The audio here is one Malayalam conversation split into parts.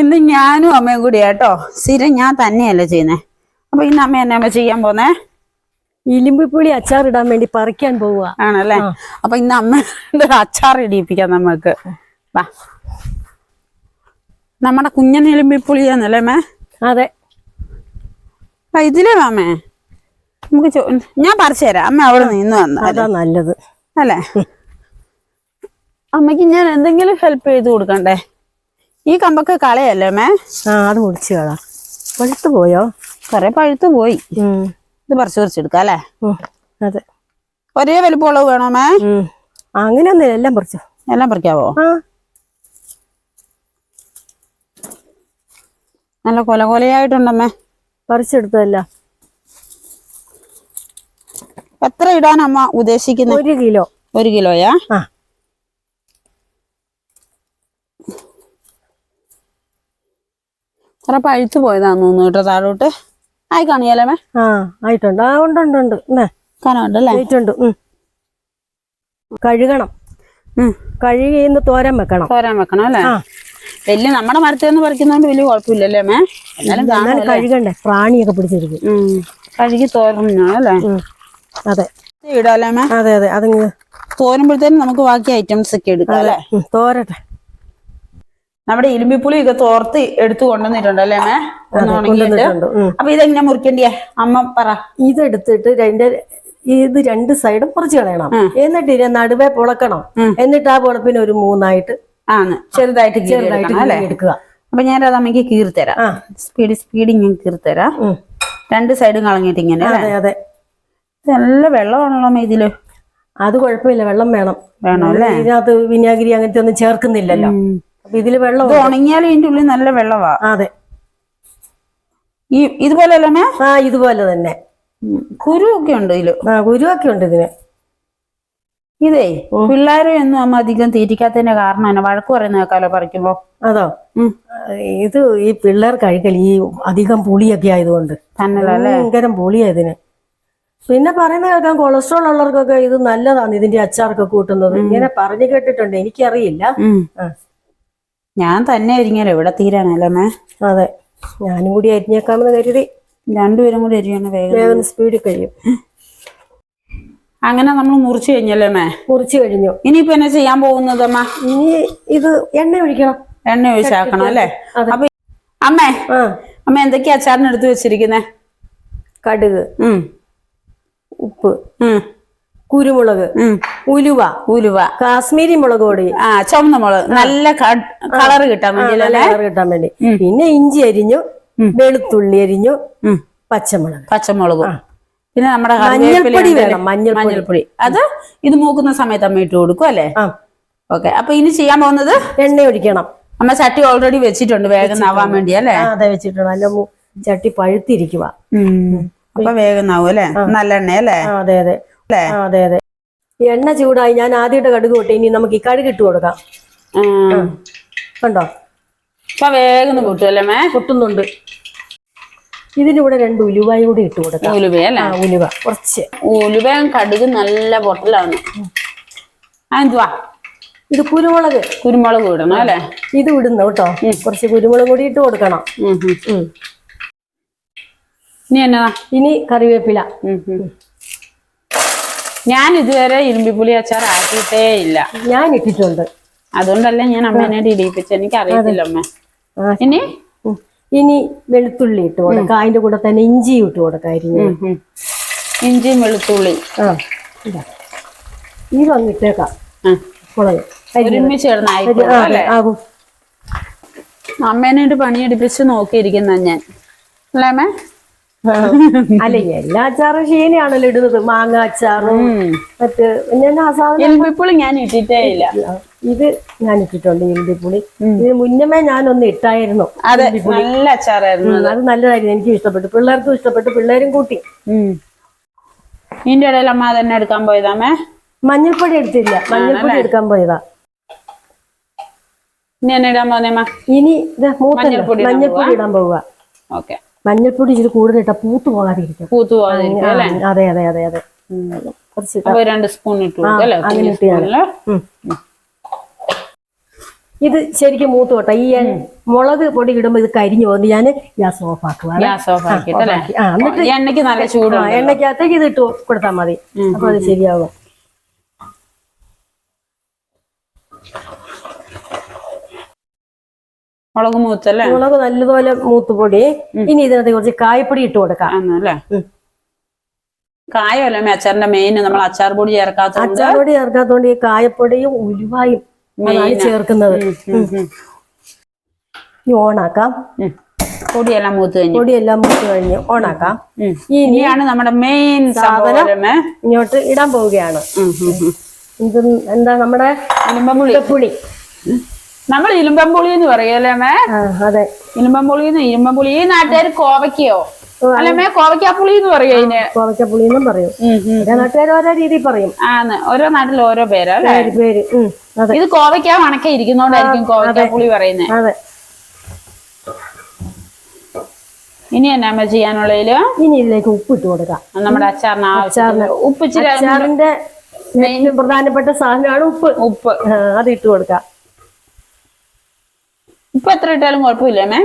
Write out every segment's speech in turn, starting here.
ഇന്ന് ഞാനും അമ്മയും കൂടി കേട്ടോ സ്ഥിരം ഞാൻ തന്നെയല്ലേ ചെയ്യുന്നേ. അപ്പൊ ഇന്ന് അമ്മ എന്നെ അമ്മ ചെയ്യാൻ പോന്നേ? ഇലിമ്പിപ്പുളി അച്ചാറിടാൻ വേണ്ടി പറിക്കാൻ പോവുക. ആണല്ലേ? അപ്പൊ ഇന്ന് അമ്മ അച്ചാർ ഇടിയിപ്പിക്കാം നമുക്ക് വാ. നമ്മുടെ കുഞ്ഞൻ എലുമ്പിപ്പുളിയാന്നല്ലേ മേ അതെ. ഇതിലേ വാമേ നമുക്ക് ഞാൻ പറിച്ചു തരാം. അമ്മ അവിടെ നിന്ന് വന്ന നല്ലത്. അല്ലേ? അമ്മയ്ക്ക് ഞാൻ എന്തെങ്കിലും ഹെൽപ്പ് ചെയ്ത് കൊടുക്കണ്ടേ? ഈ കമ്പൊക്കെ കളയല്ലേ മേ? ആ അത് മുടിച്ചു കളാ. പഴുത്ത് പോയോ? കുറെ പഴുത്ത് പോയി. ഇത് പറിച്ചു പറിച്ചെടുക്കാം അല്ലേ? അതെ. ഒരേ വലിപ്പമുള്ളത് വേണോ മേ? അങ്ങനെയൊന്നും അങ്ങനെയൊന്നുമില്ല എല്ലാം പറിച്ചോ? എല്ലാം പറിക്കാവോ? നല്ല കൊല കൊലയായിട്ടുണ്ടമ്മേ പറിച്ചെടുത്തല്ല എത്ര ഇടാനമ്മ ഉദ്ദേശിക്കുന്നത് ഒരു കിലോ. ഒരു കിലോയാ? ആ. കുറെ പഴുത്ത് പോയതാന്ന് തോന്നുന്നു കേട്ടോ താഴോട്ട്? ആയി കാണിയാലേ ആ ആയിട്ടുണ്ട്. ആ ഉണ്ട് ഉണ്ട് ഉണ്ട്. കാണാണ്ടല്ലേ ആയിട്ടുണ്ട്. കഴുകണം. കഴുകിന്ന് കഴുകി തോരൻ വെക്കണം. തോരൻ വെക്കണം അല്ലേ. വലിയ നമ്മുടെ മരത്തിൽ നിന്ന് പറിക്കുന്നോണ്ട് വലിയ കുഴപ്പമില്ലല്ലേ മേ? എന്നാലും കഴുകണ്ടേ? പ്രാണിയൊക്കെ പിടിച്ചിരിക്കും. കഴുകി തോരണല്ലേ. അതെ. ഇടാലേ മേ? അതെ അതെ. അതിങ്ങ് തോരുമ്പോഴത്തേനും നമുക്ക് ബാക്കി ഐറ്റംസ് ഒക്കെ എടുക്കാം അല്ലേ? തോരട്ടെ. നമ്മുടെ ഇരുമ്പിപ്പുളി ഒക്കെ തോർത്ത് എടുത്തു കൊണ്ടുവന്നിട്ടുണ്ട് അല്ലേ മേ ഒന്ന് ഉണങ്ങിയിട്ട്. കൊണ്ടുവന്നിട്ടുണ്ട്. ഉം. അപ്പൊ ഇതെങ്ങനെ മുറിക്കണ്ടിയേ? അമ്മ പറ. ഇതെടുത്തിട്ട് രണ്ട് ഇത് രണ്ട് സൈഡും കുറച്ച് കളയണം. എന്നിട്ട് ഇതിനെ നടുവേ പൊളക്കണം. എന്നിട്ട് ആ പൊളപ്പിന് ഒരു മൂന്നായിട്ട് ആണ് ചെറുതായിട്ട് ചെറുതായിട്ട് എടുക്കുക. അപ്പൊ ഞാനത് അമ്മയ്ക്ക് കീർത്തരാം തരാം സ്പീഡ് സ്പീഡ് ഇങ്ങനെ കീർത്തരാം തരാം രണ്ട് സൈഡും കളഞ്ഞിട്ട് ഇങ്ങനെ അതെ അതെ. നല്ല വെള്ളമാണല്ലോ അമ്മ ഇതിൽ. അത് കുഴപ്പമില്ല വെള്ളം വേണം. വേണം അല്ലേ? ഇതിനകത്ത് വിനാഗിരി അങ്ങനത്തെ ഒന്നും ചേർക്കുന്നില്ലല്ലോ. അപ്പൊ ഇതിൽ വെള്ളം ഇത് ഉണങ്ങിയാലും ഇതിന്റെ ഉള്ളിൽ നല്ല വെള്ളവാ അതെ. ഈ ഇതുപോലെ അല്ലേ ആ ഇതുപോലെ തന്നെ. കുരുവൊക്കെ ഉണ്ട് ഇതിൽ. ആ കുരുവൊക്കെ ഉണ്ട് ഇതിന്. ഇതേ പിള്ളേരെ ഒന്നും അമ്മ അധികം തീറ്റിക്കാത്തതിന്റെ കാരണം തന്നെ വഴക്ക് പറയുന്ന കേൾക്കാലോ പറിക്കുമ്പോ? അതോ? ഇത് ഈ പിള്ളേർ കഴിക്കൽ ഈ അധികം പുളിയൊക്കെ ആയതുകൊണ്ട്. ഭയങ്കരം പുളിയാ ഇതിന്. പിന്നെ പറയുന്ന കേൾക്കാം കൊളസ്ട്രോൾ ഉള്ളവർക്കൊക്കെ ഇത് നല്ലതാണ് ഇതിന്റെ അച്ചാറൊക്കെ കൂട്ടുന്നത്. ഇങ്ങനെ പറഞ്ഞു കേട്ടിട്ടുണ്ട്. എനിക്കറിയില്ല. ഞാൻ തന്നെ ഇരിങ്ങല്ലോ ഇവിടെ തീരാനല്ലേ മേ? അതെ. ഞാനും കൂടി അരിഞ്ഞേക്കാമെന്ന് കരുതി. രണ്ടുപേരും കൂടി അരിയാണ് വേഗം സ്പീഡിൽ കഴിയും. അങ്ങനെ നമ്മൾ മുറിച്ചു കഴിഞ്ഞല്ലേ മേ? മുറിച്ച് കഴിഞ്ഞു. ഇനിയിപ്പോ എന്നെ ചെയ്യാൻ പോകുന്നത് അമ്മ? ഇനി ഇത് എണ്ണ ഒഴിക്കണം. എണ്ണ ഒഴിച്ചാക്കണം അല്ലേ. അപ്പൊ അമ്മേ അമ്മ എന്തൊക്കെയാ അച്ചാറിന് എടുത്തു വെച്ചിരിക്കുന്നേ? കടുക് ഉം. ഉപ്പ് ഉം. കുരുമുളക് ഉലുവ ഉലുവ. കാശ്മീരി മുളക് പൊടി. ആ ചുവന്ന മുളക്. നല്ല കളർ കിട്ടാൻ വേണ്ടി നല്ല കളർ കിട്ടാൻ വേണ്ടി. പിന്നെ ഇഞ്ചി അരിഞ്ഞു വെളുത്തുള്ളി അരിഞ്ഞു പച്ചമുളക്. പച്ചമുളക്. പിന്നെ നമ്മുടെ മഞ്ഞൾപ്പൊടി വേണം, മഞ്ഞൾപ്പൊടി. അത് ഇത് മൂക്കുന്ന സമയത്ത് അമ്മ ഇട്ട് കൊടുക്കും അല്ലേ? ഓക്കെ. അപ്പൊ ഇനി ചെയ്യാൻ പോകുന്നത്? എണ്ണ ഒഴിക്കണം. അമ്മ ചട്ടി ഓൾറെഡി വെച്ചിട്ടുണ്ട് വേഗം ആവാൻ വേണ്ടി അല്ലേ? അതെ വെച്ചിട്ടുണ്ട്. നല്ല ചട്ടി പഴുത്തിരിക്കുക. അപ്പൊ വേഗം ആവും അല്ലേ? നല്ല എണ്ണ അല്ലേ അതെ അതെ. അതെ അതെ. എണ്ണ ചൂടായി ഞാൻ ആദ്യമായിട്ട് കടുക് കൂട്ടി ഇനി നമുക്ക് ഈ കടുക് ഇട്ട് കൊടുക്കാം. കണ്ടോ? അപ്പൊ വേഗം കൂട്ടുമല്ലേ കൂട്ടുന്നുണ്ട് മേ? പൊട്ടുന്നുണ്ട്. ഇതിന്റെ കൂടെ രണ്ട് ഉലുവയും കൂടി ഇട്ട് കൊടുക്കാം. ഉലുവ അല്ലേ? ഉലുവ. കുറച്ച്. ഉലുവയും കടുക് നല്ല പൊട്ടലാണ്. എന്തുവാ? ഇത് കുരുമുളക്. കുരുമുളക് ഇടണം അല്ലേ? ഇത് ഇടുന്നു കേട്ടോ. കുറച്ച് കുരുമുളക് കൂടി ഇട്ട് കൊടുക്കണം. ഇനി എന്നാ? ഇനി കറിവേപ്പില. ഞാൻ ഇതുവരെ ഇരുമ്പിപ്പുളി അച്ചാർ ആക്കിയിട്ടേ ഇല്ല. ഞാൻ ഇട്ടിട്ടുണ്ട്. അതുകൊണ്ടല്ലേ ഞാൻ അമ്മേനെ ഇടിയിപ്പിച്ച? എനിക്ക് അറിയത്തില്ല അമ്മ. ഇനി? ഇനി വെളുത്തുള്ളി ഇട്ട് കൊടുക്കാം. അതിന്റെ കൂടെ തന്നെ ഇഞ്ചി ഇട്ട് കൊടുക്കാം അരിഞ്ഞ്. ഇഞ്ചിയും വെളുത്തുള്ളി. ഈ വന്നിട്ടേക്കാം അമ്മേനോട്. മുളക് ഒരുമിച്ച് ആകും. അമ്മേനായിട്ട് പണിയെടുപ്പിച്ച് നോക്കിയിരിക്കുന്ന ഞാൻ. അല്ലേ അമ്മേ. അല്ല എല്ലാ അച്ചാറും ഷീനയാണല്ലോ ഇടുന്നത്. മാങ്ങ അച്ചാറും. മറ്റ് ഞാൻ ആ സാധനം? ഇരുമ്പിപ്പുളി ഞാൻ ഇട്ടിട്ടേ ഇല്ല. ഇത് ഞാൻ ഇട്ടിട്ടുണ്ട് ഇഞ്ചിപ്പുളി ഇത് മുന്നമേ ഞാനൊന്ന് ഇട്ടായിരുന്നു നല്ല അച്ചാറായിരുന്നു അത്. നല്ലതായിരുന്നു. എനിക്കും ഇഷ്ടപ്പെട്ടു. പിള്ളേർക്കും ഇഷ്ടപ്പെട്ടു. പിള്ളേരും കൂട്ടി. ഇതിന്റെ ഇടയിൽ അമ്മ തന്നെ എടുക്കാൻ പോയതാമേ? മഞ്ഞൾപ്പൊടി എടുത്തില്ല. മഞ്ഞൾപ്പൊടി എടുക്കാൻ പോയതാ. ഇനി ഇടാൻ പോന്നേമ്മ ഇനി മഞ്ഞൾപ്പൊടി ഇടാൻ പോവുക ഓക്കെ. മഞ്ഞൾപ്പൊടി ഇച്ചിരി കൂടുതൽ ഇട്ടാ പൂത്ത് പോകാതിരിക്കും. പൂത്തു പോകാതിരിക്കും അതെ അതെ അതെ അതെ കുറച്ച് രണ്ട് സ്പൂൺ ഇട്ടു അങ്ങനെ ഇട്ട്. ഇത് ശരിക്കും മൂത്ത് പോട്ടെ. ഈ മുളക് പൊടി ഇടുമ്പോ ഇത് കരിഞ്ഞു പോകുന്നു. ഞാൻ ഗ്യാസ് ഓഫ് ആക്കുവാണ്. എന്നിട്ട് എണ്ണയ്ക്ക് നല്ല ചൂട് എണ്ണയ്ക്കകത്തേക്ക് ഇത് ഇട്ട് കൊടുത്താൽ മതി. അപ്പൊ അത് ശരിയാകും. മുളക് മൂത്തല്ലേ? മുളക് നല്ലതുപോലെ മൂത്ത് പൊടി ഇനി ഇതിനകത്ത് കുറച്ച് കായപ്പൊടി ഇട്ട് കൊടുക്കാം. ആണല്ലേ. കായമല്ലേ അച്ചാറിന്റെ മെയിൻ നമ്മൾ അച്ചാർ പൊടി ചേർക്കാത്ത അച്ചാർ പൊടി ചേർക്കാത്തോണ്ട് ഈ കായപ്പൊടിയും ഉലുവായും ചേർക്കുന്നത്. ഓണാക്കാം. പൊടിയെല്ലാം മൂത്ത് കഴിഞ്ഞു. പൊടിയെല്ലാം മൂത്ത് കഴിഞ്ഞു. ഓണാക്കാം. ഇനിയാണ് നമ്മുടെ മെയിൻ സാധനം ഇങ്ങോട്ട് ഇടാൻ പോവുകയാണ്. ഇത് എന്താ നമ്മുടെ പുളി. നമ്മൾ ഇലുമ്പമ്പുളി എന്ന് പറയല്ലേ മേ അതെ. ഇലുമ്പമ്പുളി എന്ന് ഇലുമ്പമ്പുളി ഈ നാട്ടുകാർ കോവയ്ക്കയോ? അല്ലേ കോവയ്ക്കാപ്പുളി എന്ന് പറയും അതിന് കോവയ്ക്കാപ്പുളി എന്നും പറയും. ഓരോ നാട്ടുകാർ ഓരോ രീതിയിൽ പറയും. ആന്ന്. ഓരോ നാട്ടിൽ ഓരോ പേരാ പേര് ഇത് കോവയ്ക്ക വണക്ക ഇരിക്കുന്നോണ്ടായിരിക്കും കോവയ്ക്കാപ്പുളി പറയുന്നത് അതെ. ഇനി എന്നാ ചെയ്യാനുള്ളതിൽ? ഇനി ഇതിലേക്ക് ഉപ്പ് ഇട്ട് കൊടുക്കാം നമ്മുടെ അച്ചാറിന് അച്ചാറിന്. ഉപ്പ് അച്ചാറിന്റെ പ്രധാനപ്പെട്ട സാധനമാണ് ഉപ്പ്. ഉപ്പ്. അത് ഇട്ട് കൊടുക്കാം. ഉപ്പ് എത്ര ഇട്ടാലും കുഴപ്പമില്ല മേ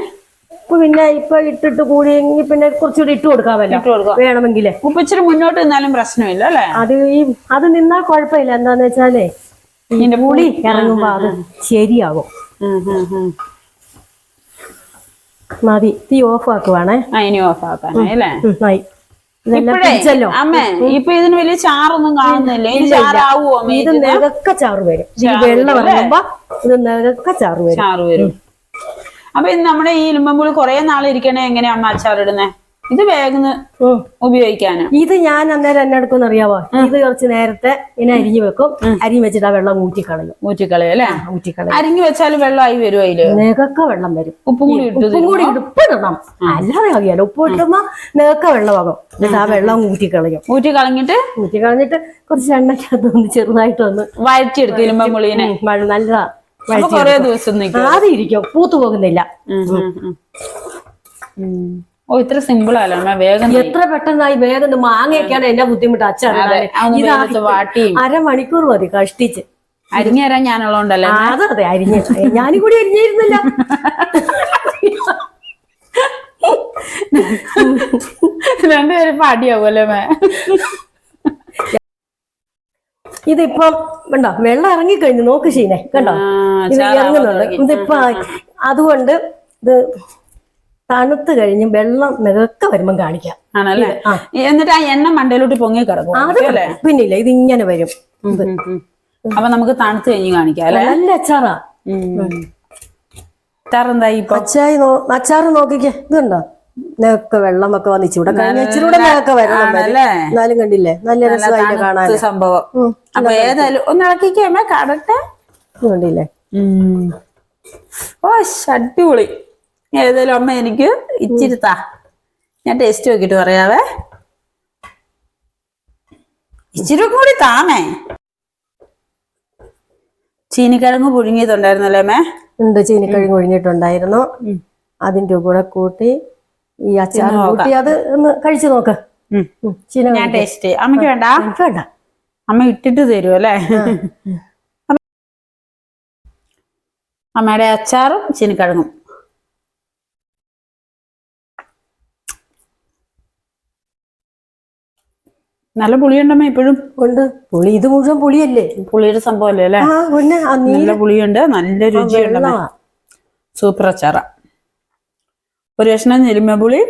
ഇപ്പൊ പിന്നെ ഇപ്പൊ ഇട്ടിട്ട് കൂടി പിന്നെ കുറച്ചുകൂടി ഇട്ട് കൊടുക്കാമല്ലോ. വേണമെങ്കിലേ. ഉപ്പ് ഇച്ചിരി മുന്നോട്ട് നിന്നാലും പ്രശ്നമില്ല അല്ലേ? അത് ഈ അത് നിന്നാൽ കുഴപ്പമില്ല. എന്താന്ന് വെച്ചാലേ ഇതിന്റെ പുളി ഇറങ്ങുമ്പോ അത് ശരിയാകും. മതി. തീ ഓഫ് ആക്കുവാണേ. ഇനി ഓഫ് ആക്കാനായി അല്ലേ? അമ്മേ ഇപ്പൊ ഇതിന് വലിയ ചാറൊന്നും കാണുന്നില്ല. ഇത് നിരക്ക ചാറ് വരും. ഈ വെള്ളം ഇറങ്ങുമ്പോ ഇത് നിരക്ക ചാറ് വരും. ചാറ് വരും. അപ്പൊ ഇത് നമ്മുടെ ഈ ഇലുമ്പമ്പുളി കുറെ നാൾ ഇരിക്കണേ എങ്ങനെയാ അമ്മ അച്ചാർ ഇടുന്നേ? ഇത് വേഗം. ഉപയോഗിക്കാന്. ഇത് ഞാൻ അന്നേരം എന്നെ എടുക്കുന്ന അറിയാവോ? ഇത് കുറച്ച് നേരത്തെ ഇങ്ങനെ അരിഞ്ഞു വെക്കും. അരിഞ്ഞു വെച്ചിട്ട് ആ വെള്ളം ഊറ്റിക്കളയും. ഊറ്റിക്കളയും അല്ലേ? ഊറ്റിക്കളയും. അരിഞ്ഞു വെച്ചാൽ വെള്ളമായി വരും അതിൽ? നികക്ക വെള്ളം വരും. ഉപ്പും കൂടി ഉപ്പും കൂടി ഉപ്പ് ഇടണം. അല്ലാതെ അറിയാലോ ഉപ്പ് ഇട്ടുമ്പോ നേക്ക വെള്ളമാകും എന്നിട്ട് ആ വെള്ളം ഊറ്റിക്കളയും. ഊറ്റി കളഞ്ഞിട്ട് ഊറ്റി കളഞ്ഞിട്ട് കുറച്ച് എണ്ണക്കകത്ത് ഒന്ന് ചെറുതായിട്ടൊന്ന് വഴറ്റിയെടുക്കും ഇലുമ്പമ്പുളിനെ ഉം, നല്ലതാ. കൊറേ ദിവസം നിൽക്കും. ആദ്യം ഇരിക്കും പൂത്തു പോകുന്നില്ല. ഓ ഇത്ര സിമ്പിൾ അല്ല വേഗം എത്ര പെട്ടെന്നായി വേഗം മാങ്ങയൊക്കെയാണ് എന്റെ ബുദ്ധിമുട്ട്. അച്ഛൻ അരമണിക്കൂർ മതി കഷ്ടിച്ച്. അരിഞ്ഞു തരാൻ ഞാനുള്ളതുകൊണ്ടല്ലേ അതെ അതെ അരിഞ്ഞ. ഞാനും കൂടി അരിഞ്ഞിരുന്നില്ല. രണ്ടുപേരും പാടിയാവുമല്ലേ മേ ഇതിപ്പം കണ്ടോ വെള്ളം ഇറങ്ങിക്കഴിഞ്ഞു. നോക്ക് ശീനെ കണ്ടോ? ഇത് ഇറങ്ങുന്നുണ്ട്. ഇതിപ്പോ അതുകൊണ്ട് ഇത് തണുത്ത് കഴിഞ്ഞ് വെള്ളം നികക്കെ വരുമ്പം കാണിക്കാം. ആണല്ലേ. എന്നിട്ട് ആ എണ്ണ മണ്ടയിലോട്ട് പൊങ്ങി കിടക്കും അത് പിന്നില്ല ഇത് ഇങ്ങനെ വരും. അപ്പൊ നമുക്ക് തണുത്ത് കഴിഞ്ഞ് കാണിക്കാം അല്ലെ? നല്ല അച്ചാറാ. എന്തായി അച്ചാർ അച്ചായി അച്ചാറ് നോക്കിക്കേ. ഇതുണ്ടോ നികക്കെ വെള്ളമൊക്കെ വന്ന് ഇച്ചിരി കൂടെ നേക്കെ വരണം എന്നാലും കണ്ടില്ലേ? നല്ല രസമായിട്ട് കാണാൻ. സംഭവം. ഉം. അപ്പൊ ഏതായാലും ഒന്ന് ഇളക്കിക്കമ്മ കടട്ടെ. ഇത് കണ്ടില്ലേ? ഓ അടിപൊളി. ഏതായാലും അമ്മ എനിക്ക് ഇച്ചിരി താ. ഞാൻ ടേസ്റ്റ് നോക്കിട്ട് പറയാവേ. ഇച്ചിരി കൂടി താമേ. ചീനിക്കിഴങ്ങ് പുഴുങ്ങിയതുണ്ടായിരുന്നല്ലേ അമ്മേ? ഉണ്ട് ചീനിക്കിഴങ്ങ് പുഴുങ്ങിയിട്ടുണ്ടായിരുന്നു. അതിന്റെ കൂടെ കൂട്ടി ഈ അച്ചാർ കൂട്ടി അത് ഒന്ന് കഴിച്ചു നോക്ക്. ചീന ഞാൻ ടേസ്റ്റ് അമ്മയ്ക്ക് വേണ്ട? എനിക്ക് വേണ്ട. അമ്മ ഇട്ടിട്ട് തരും അല്ലേ? അമ്മയുടെ അച്ചാറും ചീനിക്കിഴങ്ങും. നല്ല പുളിയുണ്ടമ്മ ഇപ്പോഴും? ഉണ്ട്. പുളി ഇത് മുഴുവൻ പുളിയല്ലേ? പുളിയുടെ സംഭവമല്ലേ അല്ലേ? നല്ല പുളിയുണ്ട്. നല്ല രുചിയുണ്ട് സൂപ്പർ അച്ചാറ. ഒരു കഷ്ണം ഞെരുമ്പുളി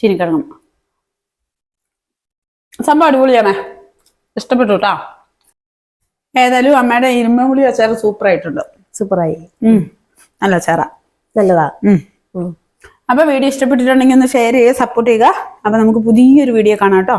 ചീനിക്കിഴങ്ങും സംഭവം അടിപൊളിയാണേ. ഇഷ്ടപ്പെട്ടു കേട്ടോ ഏതായാലും അമ്മയുടെ ഇരുമ്പുളി അച്ചാർ സൂപ്പർ ആയിട്ടുണ്ട് സൂപ്പറായി. നല്ല അച്ചാറാ. നല്ലതാ. അപ്പൊ വീഡിയോ ഇഷ്ടപ്പെട്ടിട്ടുണ്ടെങ്കിൽ ഒന്ന് ഷെയർ ചെയ്യുക സപ്പോർട്ട് ചെയ്യുക. അപ്പൊ നമുക്ക് പുതിയൊരു വീഡിയോ കാണാം കേട്ടോ